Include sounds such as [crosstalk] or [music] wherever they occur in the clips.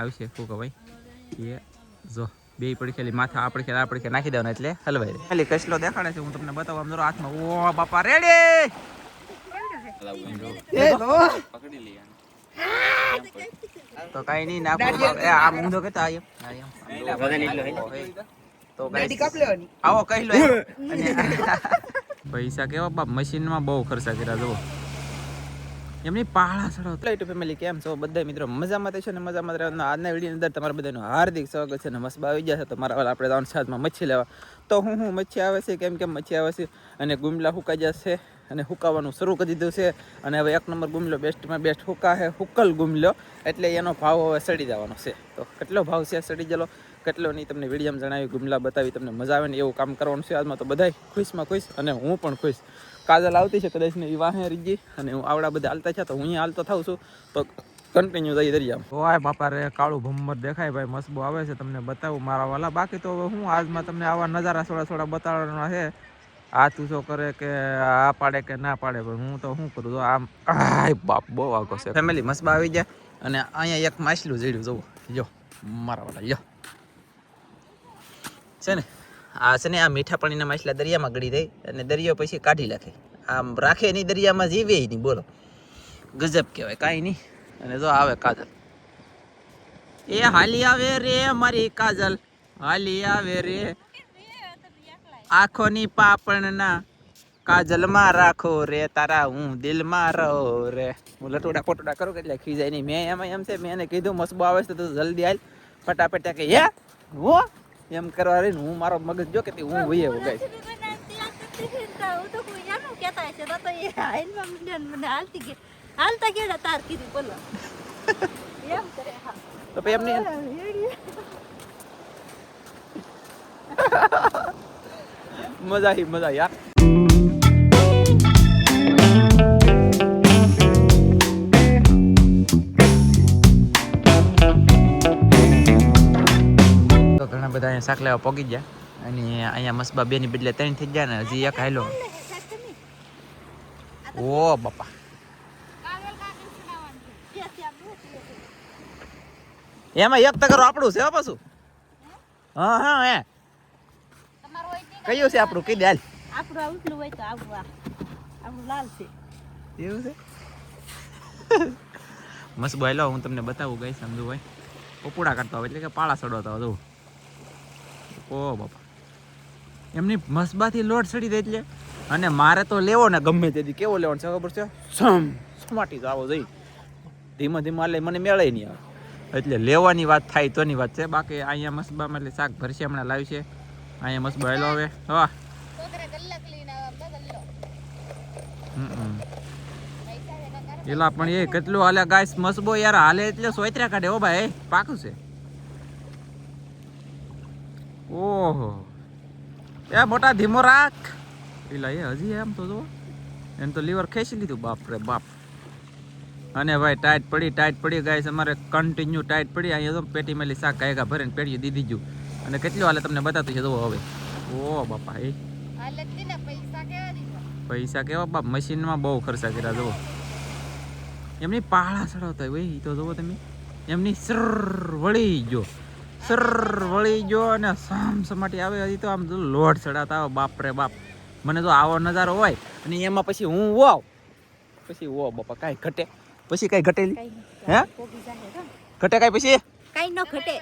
આવશે ફૂકો ભાઈ એ જો બે પડખેલી માથા આપણે ખેલ આપણે ખેલ નાખી દેવાના એટલે હલવાઈ દે ખાલી કસલો દેખાડે છે હું તમને બતાવવા આમ જરો હાથમાં ઓ બાપા રેડી પકડી લઈએ તો કઈ નહીં નાખો એ આ ઊંધો કેતા આયમ તો આવો કહી લો. અને [laughs] પૈસા કેવા બાપ મશીનમાં બહુ ખર્ચા કર્યા જુઓ. એમની પાળા સડો ટુ ફેમિલી કેમ છો? બધા મિત્રો મજામાં તો છે ને? મજામાં રહેવાનું. આજના વિડીયોની અંદર તમારા બધાનું હાર્દિક સ્વાગત છે ને મસ્ત આવી ગયા છે. તો મારા વાલા આપણે ત્રણ સાથમાં મચ્છી લેવા. તો હું હું મચ્છી આવે છે? કેમ કેમ મચ્છી આવે છે? અને ગુમલા હુકાઈ જશે અને હુકાવાનું શરૂ કરી દીધું છે. અને હવે એક નંબર ગુમલો બેસ્ટમાં બેસ્ટ હુકા છે હુકલ ગુમલો. એટલે એનો ભાવ હવે સડી જવાનો છે. તો કેટલો ભાવ છે? સડી ગયેલો. કેટલો નહીં તમને વિડીયોમાં જણાવી ગુમલા બતાવી તમને મજા આવે ને એવું કામ કરવાનું છે. આજમાં તો બધાય ખુશમાં ખુશ અને હું પણ ખુશ. કાજલ આવતી છે કદાચ ને એ વાહે રીજી અને હું આવડા બધા હાલતા છે તો હું અહીંયા હાલતો થાઉં છું. તો કન્ટિન્યુ જઈ દરિયા ઓય બાપા રે કાળું ભમ્મર દેખાય ભાઈ મસ્બો આવે છે તમને બતાવું. મારા વાલા બાકી તો હું આજમાં તમને આવા નજારા થોડા થોડા બતાવવાના છે. આ તું કરે કે આ પાડે કે ના પાડે પણ હું તો શું કરું? તો આમ આય બાપ બહુ આગો છે. ફેમિલી મસબા આવી જાય અને અહીંયા એક માછલું જડ્યું જવું જો મારા વાલા જો. છે ને? આ છે ને આ મીઠા પાણીના માછલા દરિયામાં ગળી દઈ અને દરિયો પછી કાઢી નાખે. આમ રાખે નહીં દરિયામાં જીવે નહીં, બોલો. ગજબ કહેવાય, કાંઈ નહીં. અને જો આવે કાજલ. એ હાલી આવે રે મારી કાજલ, હાલી આવે રે. આંખોની પાપણના કાજલમાં રાખો રે, તારા હું દિલમાં રહો રે. હું લટોડા પોટોડા કરું એટલે ખીજાય નહીં. મેં એમાં એમ છે, મેં એને કીધું, મસબો આવે છે તો જલ્દી હાલ. ફટાફટ કે, હે? હું? એમ કરવા રહીને હું મારો મગજ જો કે હું વઈએ ગાઈશ હાલતા કેડા તાર કીધું બોલો એમ કરે હા તો પછી એમની મજા આવી મજા યાર તો ઘણા બધા અહીંયા શાક લેવા પોગી ગયા અને અહીંયા મસબા બે ની બદલે ત્રણ થઈ ગયા ને હજી એક હાલો ઓ બાપા. એમાં એક તકરો આપણું છે પાછું. હા હા હે. કયું છે આપણું? કઈ દે હાલ. આપણું આવું હોય તો આવું આ. આપણું લાલ છે. એવું છે? [laughs] મસ્ત બોલો હું તમને બતાવું ગઈ સમજુ ભાઈ પોપુડા કરતા હોય એટલે કે પાળા સડોતો હોય ઓ બાપા. એમની મસબાથી લોટ ચડી દે એટલે. અને મારે તો લેવો ને ગમે તેથી કેવો લેવાનો છે ખબર છે? સમ. સમાટી આવો જઈ. ધીમે ધીમે એટલે મને મેળે નહીં આવે. એટલે લેવાની વાત થાય તોની વાત છે. બાકી અહીંયા મસબામાં એટલે શાક ભરશે હમણાં લાવી છે. અહીંયા મસબા હેલો હવે. હા એલા પણ એ કેટલું હાલે? ગાય મસબો યાર હાલે એટલે સોયત્રા કાઢે ઓ ભાઈ. પાકું છે. ઓહો. એ મોટા ધીમો રાખ. પેલા એ હજી એમ તો જો. એમ તો લીવર ખેંચી લીધું. બાપ રે બાપ. અને ભાઈ ટાઈટ પડી ટાઈટ પડી ગાઈસ. અમારે કન્ટિન્યુ ટાઈટ પડી. અહીંયા તો પેટી મેલી શાક કાયકા ભરીને પેટી દીધી જુ. અને કેટલું હાલે તમને બતાતું છે જુઓ હવે. ઓ બાપા એ. પૈસા કેવા? બાપ મશીનમાં બહુ ખર્ચા કર્યા જુઓ એમની પાળા ચડાવતા હોય એ તો જુઓ તમે. એમની સર વળી ગયો સર વળી ગયો અને સામ સમાટી આવે હજી તો આમ લોટ ચડાતા આવે બાપ રે બાપ. મને તો આવો નજારો હોય અને એમાં પછી હું વાવ પછી વો બાપા કાંઈ ઘટે. પછી કાંઈ ઘટેલી? કઈ હે? ઘટે કાંઈ પછી? કઈ ન ઘટે.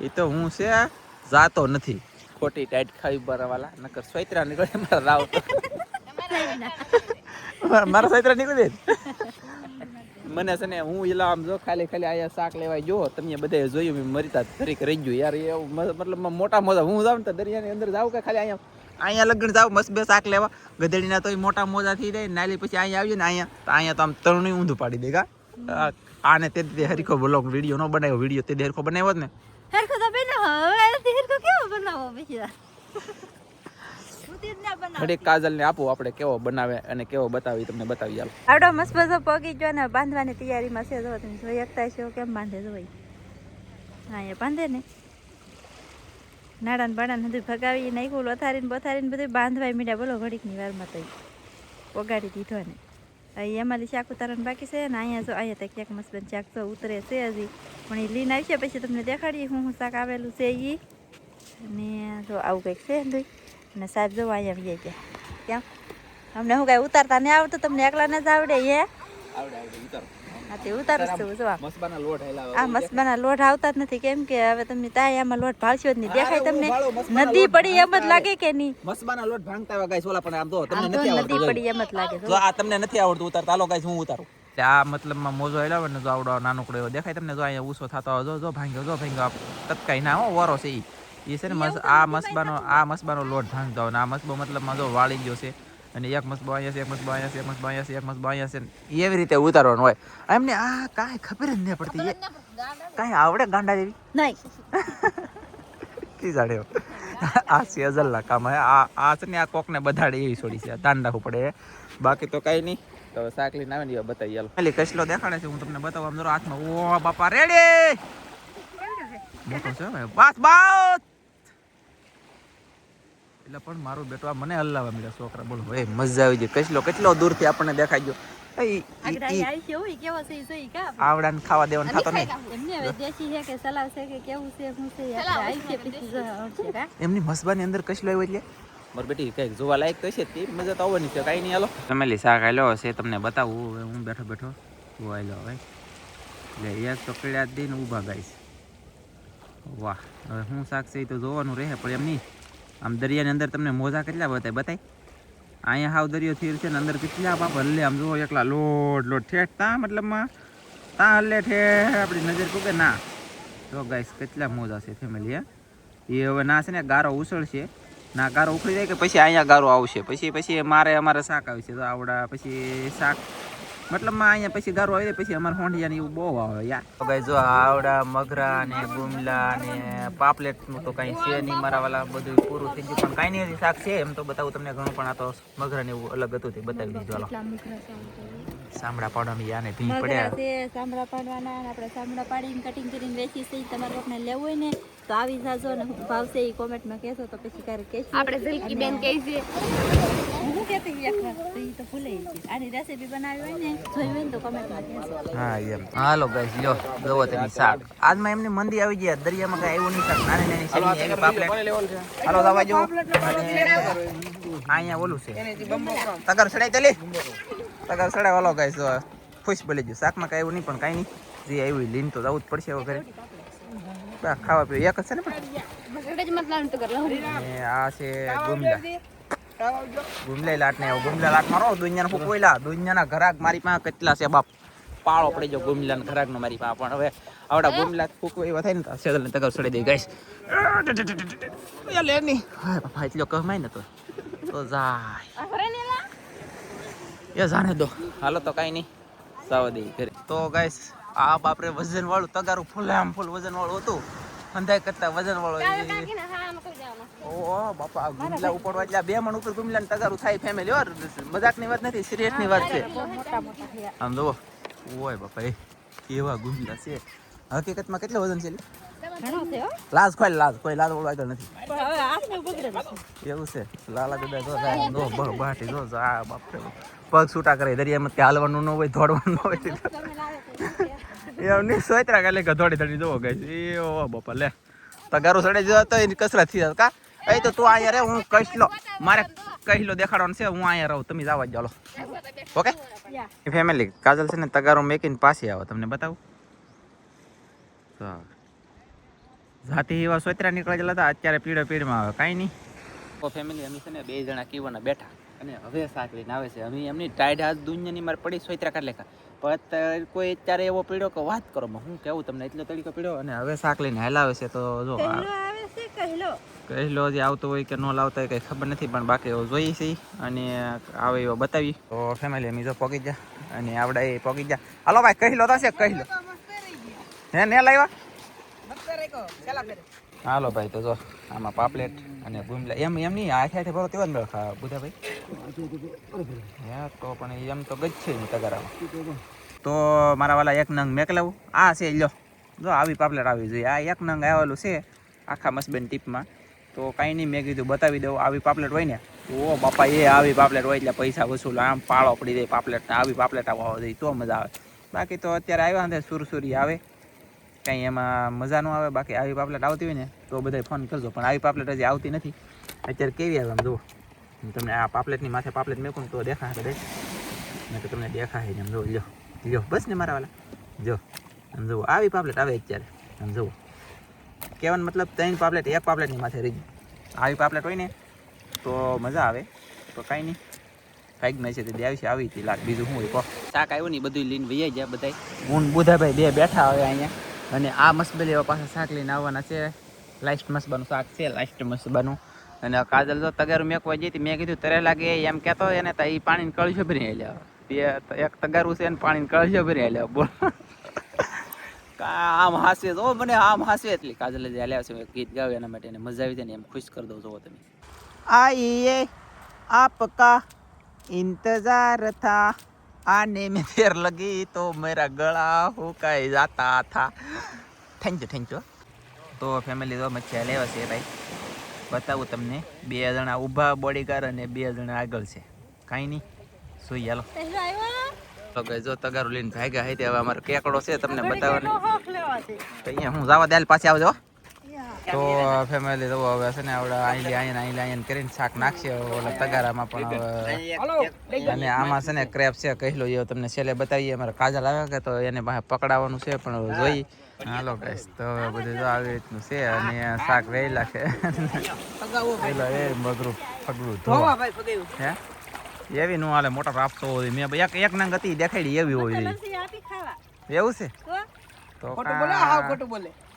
એ તો હું છે જાતો નથી. ખોટી ટાઈટ ખાવી બરાવાલા નકર સ્વૈત્રા નીકળે મારા રાવ [laughs] મારા સ્વૈત્રા નીકળી દે મને છે ને, હું એલા આમ જો ખાલી ખાલી અહીંયા શાક લેવાય જો, તમે બધા જોયું મેં મરીતા તરીકે રહી ગયું યાર, એ મતલબ મોટા મોજા. હું જાઉં તો દરિયાની અંદર જાઉં કે ખાલી અહીંયા અહીંયા લગ્ન જાવ મસ્ત બે શાક લેવા. ગધેડીના તો મોટા મોજા થઈ જાય નાલી પછી અહીંયા આવ્યું ને, અહીંયા. તો અહીંયા તો આમ તરણી ઊંધું પાડી દે, કા? આને તે હરીખો બ્લોગ વીડિયો નો બનાવ્યો, વીડિયો તે હરીખો બનાવ્યો જ ને. હરખો તો બનાવો, હવે હરખો કેવો બનાવો, પછી ઘડીક કાજલ ને આપો આપણે કેવો બનાવે અને કેવો બતાવી તમને બતાવી આલો. આવડો મસ્ત મસ્ત પગી ગયો ને બાંધવાની તૈયારીમાં છે જો તમે જોઈ શકતા છો કેમ બાંધે જો હા એ બાંધે ને. નાડાન બાડાન બધું ભગાવી નાખ્યું લોથારીને બથારીને બધું બાંધવાય મીડ્યા બોલો ઘડીકની વારમાં તો ઈ. પોગાડી દીધો ને. અહીં અમારી શાક ઉતારવાનું બાકી છે ને અહીંયા જો અહીંયા તો ક્યાંક મસ્ત શાક તો ઉતરે છે હજી. પણ એ લઈને આવશે પછી તમને દેખાડીએ હું હું શાક આવેલું છે એ અને જો આવું કંઈક છે ને અને સાહેબ જો અહીંયા આવી જાય કેમ? અમને હું કાંઈ ઉતારતા નહીં આવડતું? તમને એકલાને જ આવડે એ આવડે આવડે ઉતારો. હા તે ઉતારું છું આ. મસ્બાના લોટ હેલા આ મસ્બાના લોટ આવતા જ નથી કેમ કે હવે તમને તાય આમાં લોટ ભાળશો જ નહીં. દેખાય તમને? હું ભાળું, મસ્બાના નદી પડી એમ જ લાગે કે નહીં? મસ્બાના લોટ ભાંગતા હોય પણ આમ તો તમને આમ તો નદી પડી એમ જ લાગે જો આ તમને નથી આવડતું ઉતારતા. હાલો ગાઈસ હું ઉતારું. આ મતલબમાં મોજો હેલાવે ને જો આવડો નાનકડો એવો. દેખાય તમને જો અહીંયા ઉસો થતો જો જો ભાંગ્યો જો ભાંગ્યો. તત્કાઈ ના હો વરો છે ઈ છે ને મસ આ મસબાનો આ મસબાનો લોટ ભાંગતા હોય આ મસબો મતલબ મજો વાળી ગયો છે. અને એક મસબો અહીંયા છે એક મસબો અહીંયા છે એક મસબો અહીંયા છે એક મસબો અહીંયા છે એવી રીતે ઉતારવાનું હોય. એમને આ કાંઈ ખબર જ નહીં પડતી. એ કાંઈ આવડે ગાંડા જેવી? નહીં. કી જાણે. આ સેઝલના કામ હે. આ આ છે ને આ કોકને બધાડે એવી છોડી છે. તાન રાખવું પડે બાકી તો કઈ નહીં. તો સાકલી શાક લઈને આવે ને એ બતાવી ચાલો ખાલી કસલો દેખાડે છે હું તમને બતાવું. આમ જરા હાથમાં ઓ બાપા રેડી મોટો છે બસ બસ! એટલે પણ મારો બેટો આ મને હલાવવા મળ્યા છોકરા. બોલો એ મજા આવી ગઈ. કસલો કેટલો દૂરથી આપણને દેખાઈ ગયો. એ, ઈ- આગળ ઈ. આવી છે હોય કેવો છે? ઈ જોઈ કા? આવડાને ખાવા દેવાનું થતો નહીં. એમને છે છે છે છે? છે એમની મસબાની અંદર કશલો આવ્યો એટલે? મારી બેટી કંઈક જોવા લાયક કશે તે. મજા તો આવવાની છે. કાંઈ નહીં હાલો. ફેમિલી શાક આવેલો છે તમને બતાવું. હવે હું બેઠો બેઠો જોવાઈ લો હવે. એટલે એક ચોકડીયા દઈને ઊભા ગાઈશ વાહ. હવે શું શાક છે એ તો જોવાનું રહે પણ એમ નહીં. આમ દરિયાની અંદર તમને મોજા કેટલા બતાય બતાય? અહીંયા હાવ દરિયો થીર છે ને અંદર કેટલા બાપ? હલ્લે આમ જુઓ, એકલા લોટ લોટ ઠેઠ તા મતલબમાં તા હલ્લે ઠેઠ આપણી નજર પૂકે ના. જો ગાઈસ કેટલા મોજા છે ફેમિલી એ હવે ના છે ને, ગારો ઉછળશે. ના, ગારો ઉખડી જાય કે પછી અહીંયા ગારો આવશે. પછી પછી મારે અમારે શાક આવશે તો આવડા, પછી શાક મતલબમાં અહીંયા પછી ગારો આવી પછી અમારે હોંડિયા ને એવું બહુ આવે યાર. તો ગાઈ જો આવડા મગરા ને ગુમલા ને પાપલેટનું તો કઈ છે નહીં મારા વાલા બધું પૂરું થઈ ગયું. પણ કઈ નહીં શાક છે એમ તો બતાવું તમને ઘણું પણ આ તો મગરા ને એવું અલગ હતું તે બતાવી દીધું. હાલો. કેટલા સાંભળા પાડવાની યાને ભી પડ્યા. છે સાંભળા પાડવાના આપણે સાંભળા પાડીને કટિંગ કરીને વેચી છે તમારે લોકોને લેવું હોય ને તો આવી જાજો ને ભાવશે એ કોમેન્ટમાં કહેશો તો પછી ક્યારેક કહેશું. આપણે ઝલકી બેન કહી વાર, તો ઈ તો ભૂલાઈ ગઈ આની રેસીપી બનાવી હોય ને જોઈ હોય ને તો કોમેન્ટમાં કહેશો હા એમ. હાલો ગાઈસ લ્યો જોવો તેની શાક. આજમાં એમની મંદી આવી ગયા દરિયામાં કઈ આવ્યું નહીં શાક. નાની નાની સેની એવી પાપલેટ. હાલો દવા જો. અહીંયા ઓલું છે. તગર સડાઈ તલી તગર સડાઈ વાલો ગાઈસ ખુશ બોલી ગયું. શાકમાં કઈ આવ્યું નહીં પણ કાંઈ નહીં. જે આવ્યું લીન તો જવું જ પડશે હવે ઘરે. ખાવા પીવા. એક જ છે ને પણ? આ છે ગુમલા ગુમલે લાટ ને ગુમલા લાટ મારો દુનિયાનો ફૂકોઈલા દુનિયાના ઘરાક મારી પાસે કેટલા છે બાપ? પાળો પડી ગયો ગુમલા ને ઘરાક નો મારી પાસે. પણ હવે આવડા ગુમલા ફૂકો એવા થાય ને તો સેદલ ને તગર સડી દે ગાઈસ. લે ની હાય બાપા એટલો કમાય ને તો. તો જાય. એ જાણે દો. હાલો તો કાઈ નહીં. સાવ દે ઘરે. તો ગાઈસ આ બાપરે વજન વાળું તગારું ફૂલે આમ ફૂલ વજન વાળું હતું. અંધાય કરતા વજન વાળું ઓહો બાપા ગુમલા ઉપાડવા એટલે બે મણ ઉપર ગુમલા તગારું થાય ફેમિલી ઓર મજાકની વાત નથી સિરિયસની વાત છે. આમ જુઓ ઓય બાપા એ કેવા ગુમલા છે. હકીકતમાં કેટલું વજન છે લાજ ખોઈ લાજ કોઈ લાજ ઓળવા આગળ નથી. એવું છે. લાલા દાદા જો જાય જો બહ બાટી જો આ બાપ રે પગ છૂટા કરે દરિયામાં ત્યાં હાલવાનું ન હોય દોડવાનું હોય. એમ નહીં સોયત્રા કાલે ગધોડી ધડી જોવો ગઈ એ ઓ બાપા લે. તગારું સડે જો તો એની કસરત થઈ જાય કા? એ તો તું અહીંયા રે હું કહીશ લો મારે કહી લો દેખાડવાનું છે હું અહીંયા રહું તમે જવા જ ચાલો ઓકે? ફેમિલી કાજલ છે ને તગારો મેકીને પાછી આવો તમને બતાવું? જાતિ એવા સોતરા નીકળી ગયેલા હતા અત્યારે પીળો પીળમાં આવે કાંઈ નહીં. તો ફેમિલી અમે છે ને બે જણા કીવાના બેઠા અને હવે શાક લઈને આવે છે. અમે એમની ટાઈડ હાથ દુનિયાની મારે પડી સોતરા કાઢ લેખા. પણ કોઈ અત્યારે એવો પીડ્યો કે વાત કરો હું કેવું તમને? એટલો તરીકે પીડ્યો અને હવે શાક લઈને હેલાવે છે તો જો કહેલો છે જે આવતો હોય કે ન લાવતો હોય કંઈ ખબર નથી પણ બાકી એવો જોઈએ છે. અને આવે એવો બતાવી તો ફેમિલી અમે જો પગી જા અને આવડા એ પગી જા હાલો ભાઈ કહેલો કહી કહેલો હે ને લાવ્યા? હાલો ભાઈ, તો જો, આમાં પાપલેટ અને ગુમલા. એમ એમ નહીં આખે હાથે ભરો તેવા જ મેળ ખા બુધા ભાઈ. હે, તો પણ એમ તો ગજ છે તગારામાં. તો મારા વાલા એક નંગ મેકલાવું. આ છે, લ્યો. જો, આવી પાપલેટ આવી જોઈએ. આ એક નંગ આવેલું છે, આખા મસબેન ટીપમાં. તો કાંઈ નહીં, મેં કીધું બતાવી દઉં, આવી પાપલેટ હોય ને. ઓ બાપા, એ આવી પાપલેટ હોય એટલે પૈસા વસૂલ. આમ પાળો પડી જાય પાપલેટ, આવી પાપલેટ આવવા દે, તો મજા આવે. બાકી તો અત્યારે આવ્યા ને સુરસુરી આવે. કંઈ એમાં મજા ન આવે બાકી આવી પાપલેટ આવતી હોય ને તો બધાય ફોન કરજો. પણ આવી પાપલેટ હજી આવતી નથી. અત્યારે કેવી આવે આમ જુઓ. તમને આ પાપલેટની માથે પાપલેટ મેકું તો દેખાશે કદાચ ને તો તમને દેખાશે ને એમ જુઓ લ્યો લ્યો બસ ને મારા વાલા. જો આમ જુઓ આવી પાપલેટ આવે અત્યારે. આમ જુઓ. કહેવાનો મતલબ ત્રણ પાપલેટ એક પાપલેટની માથે રહી આવી પાપલેટ હોય ને તો મજા આવે. તો કાંઈ નહીં. કાંઈક નહીં છે તે આવશે આવી હતી લાગ. બીજું શું હોય કહો. શાક આવ્યું નહીં બધું લઈને વૈયા ગયા બધા હું બુધાભાઈ બે બેઠા હવે અહીંયા. અને આ મસબેલી એવા પાછા શાક લઈને આવવાના છે. લાસ્ટ મસબાનું શાક છે લાસ્ટ મસબાનું અને કાજલ તો તગારું મેકવા જઈ હતી, મેં કીધું તરે લાગે એમ કહેતો એને તો એ પાણીને કળશો ભરી લ્યો તે એક તગારું છે એને પાણીને કળશો ભરી લ્યો બોલ. આમ હાસે જો મને, આમ હાસે એટલી. કાજલે જે હાલ્યા છે ગીત ગાવ એના માટે, એને મજા આવી જાય ને, એમ ખુશ કરી દઉં છો તમે. આઈએ, આપકા ઇંતજાર થા. आने में देर लगी तो मेरा गला हुकाई जाता था થેન્ક યુ થેન્ક યુ તો ફેમિલી તો મચ્છા લેવા છે ભાઈ બતાવું તમને બે જણા ઊભા બોડીગાર્ડ અને બે જણા આગળ છે કાંઈ નહીં સુઈ હાલો તો guys, જો તગારું લઈને ભાગ્યા હે તે હવે અમારો કેકડો છે તમને બતાવવાની તો અહીંયા હું જવા દે પાછી આવજો તો ફેમિલી તો હવે છે ને આવડે આઈલી આયન આઈલી આયન કરીને શાક નાખશે ઓલા તગારામાં પણ હવે. અને આમાં છે ને ક્રેપ છે કહેલો એ તમને છેલ્લે બતાવીએ. અમારે કાજલ આવે કે તો એને પાસે પકડાવવાનું છે પણ હવે જોઈ. હાલો ગાઈસ તો હવે બધું જો આવી રીતનું છે અને શાક વેલા છે. એ મગરું પગલું ધોવા. હે? એવી નું હાલે મોટા રાપતો હોય. મેં એક એક નંગ હતી દેખાડી એવી હોય એવું. છે? તો? કાં-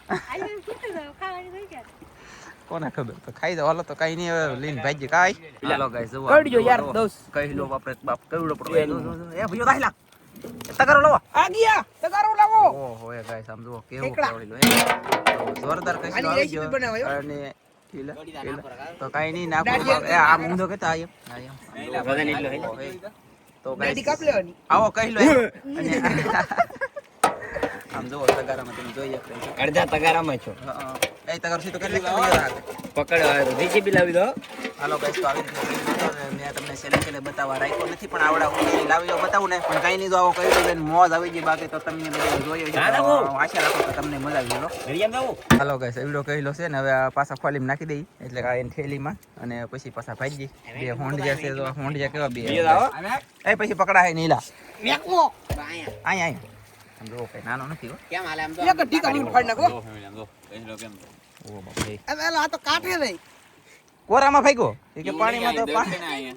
[laughs] કોને ખબર? તો ખાઈ દો હાલો તો કઈ નહીં હવે લઈને ભાજી કાઈ? હાલો ગાઈસ જો કડજો યાર, દોસ કહી લો બાપરે બાપ કઈડો પડો? એ ભયો દાખલા. તગારો લાવો. આ ગયા. તગારો લાવો. ઓહો એ ગાઈસ આમ જુઓ કેવો. કરોડી લો જોરદાર કઈ આની આવી ગયો અને. તો કઈ નહીં નાખો. એ આ ઊંધો કેતા આયમ આયમ તો દાઢી હે. તો ગાઈસ આવો કહી લો [laughs] અને આમ જુઓ તગારામાં તમે છો. અડધા તગારામાં છો. એ તગારો સીધો કેટલી કરોડીઓ રાખે પકડ લાવી દો. હાલો ગાઈસ તો આવી રીતે video હતો ને મેં તમને છેલ્લે છેલ્લે બતાવવા રાખ્યો નથી પણ આવડા હું લાવી જાઉં બતાવું ને. પણ કાંઈ નહીં જો આવો કહી દો મોજ આવી ગઈ બાકી તો તમને બધું જોયું છે તો હું આશા રાખું કે તમને મજા આવી ગયો હાલો ગાઈસ એવડો કહેલો છે ને હવે પાછા ખોલીમાં નાખી દઈ. એટલે આ એની થેલીમાં અને પછી પાછા ભાજી બે હોંડિયા છે તો હોંડિયા કેવા બે એ પછી પકડાય નીલા અહીંયા અહીંયા. આમ કઈ નાનો નથી હો એક ટીકા મીઠ ફાડી નાખો ઓ બાપ રે. હવે એલા આ તો કાઠે નહીં કોરામાં ફાગ્યો કે પાણીમાં તો પાણી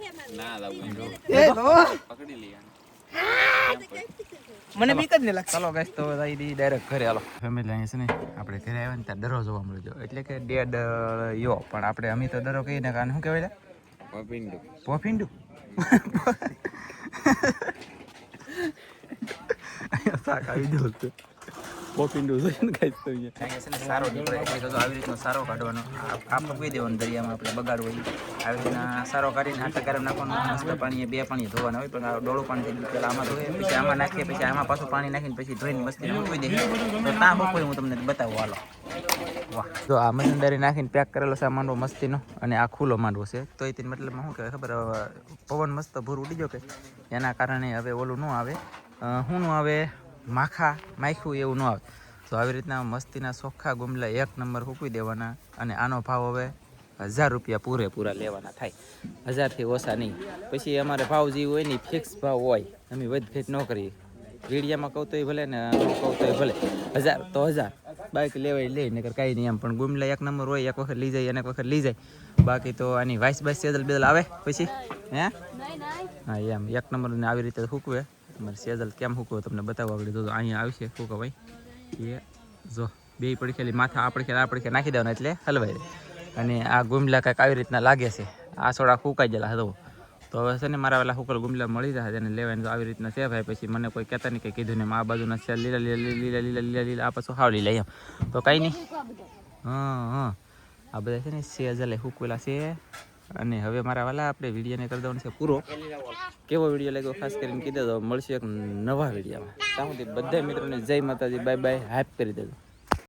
એ લો મને બીક જ નહીં લાગતી। ચાલો ગાઈસ તો જઈ દી ડાયરેક્ટ ઘરે હાલો ફેમિલી છે ને આપણે ઘરે આવ્યા ને ત્યાં ડરો જોવા મળ્યો એટલે કે ડેડ યો। પણ આપણે અમે તો કહીએ કહીને કારણ શું કહેવાય પોફિંડુ પોફીંડું [laughs] અહીંયા શાક આવી ગયું હતું પોફીંડું જોઈને ગાઈસ તો અહીંયા છે ને સારો નીકળે એટલે તો આવી રીતનો સારો કાઢવાનો આમ આ મૂકી દેવાનો દરિયામાં આપણે બગાડવો. આવી રીતના સારો કાઢીને હાથે ગરમ નાખવાનું મસ્ત પાણી બે પાણી ધોવાના હોય પણ ડોળો ડોળું પાણી થઈ પેલા આમાં ધોઈએ પછી આમાં નાખીએ પછી આમાં પાછું પાણી નાખીને પછી ધોઈને મસ્તી મૂકી દઈએ. તો ત્યાં બપોરે હું તમને બતાવું. હાલો. વાહ. જો આ મશીનદારી નાખીને પેક કરેલો છે આ માંડવો મસ્તીનો અને આ ખુલ્લો માંડવો છે. તો એ તેની મતલબમાં શું કહેવાય ખબર? પવન મસ્ત ભૂર ઉડી ગયો કે? એના કારણે હવે ઓલું ન આવે. શું ન આવે માખા માખ્યું એવું ન આવે. તો આવી રીતના મસ્તીના ચોખ્ખા ગુમલા એક નંબર ફૂંકી દેવાના અને આનો ભાવ હવે હજાર રૂપિયા પૂરેપૂરા લેવાના થાય. હજારથી ઓછા નહીં. પછી અમારે ભાવ જે હોય ને ફિક્સ ભાવ હોય. અમે વધઘટ ન કરીએ. વીડિયામાં કહું તોય ભલે ને કહું તોય ભલે. હજાર તો હજાર. બાઈક લેવાય લે નકર કાંઈ નહીં એમ. પણ ગુમલા એક નંબર હોય એક વખત લઈ જાય અને એક વખત લઈ જાય. બાકી તો આની વાઇસ બાઇસ સેદલ બેદલ આવે પછી? હે? હા એમ. એક નંબર ને આવી રીતે હૂકવે અમારે સેજલ કેમ હૂકવે તમને બતાવવા આગળ તો અહીંયા આવશે હૂકો ભાઈ. એ જો બે પડખેલી માથા આ પડખે આ પડખે નાખી દેવાના એટલે હલવાઈ જાય. અને આ ગુમલા કાંઈક આવી રીતના લાગે છે. આ સોડા ફૂંકાઈ ગયેલા હતો તો. હવે છે ને મારા પેલા હુકલ ગુમલા મળી જાય તેને લેવાની તો આવી રીતના છે ભાઈ પછી મને કોઈ કહેતા નહીં કંઈ કીધું ને આ બાજુના છે લીલા લીલા લીલા લીલા લીલા લીલા આ પાછું હાવ લીલા એમ. તો કાંઈ નહીં. હા હા. આ બધા છે ને સેજલે હુકવેલા છે. અને હવે મારા વાલા, આપણે વિડીયોને કરી દેવાનો છે પૂરો. કેવો વીડિયો લાગ્યો? ખાસ કરીને કીધો તો મળશે એક નવા વિડીયોમાં ત્યાં સુધી બધા મિત્રોને જય માતાજી, બાય બાય હાઈપ કરી દેજો.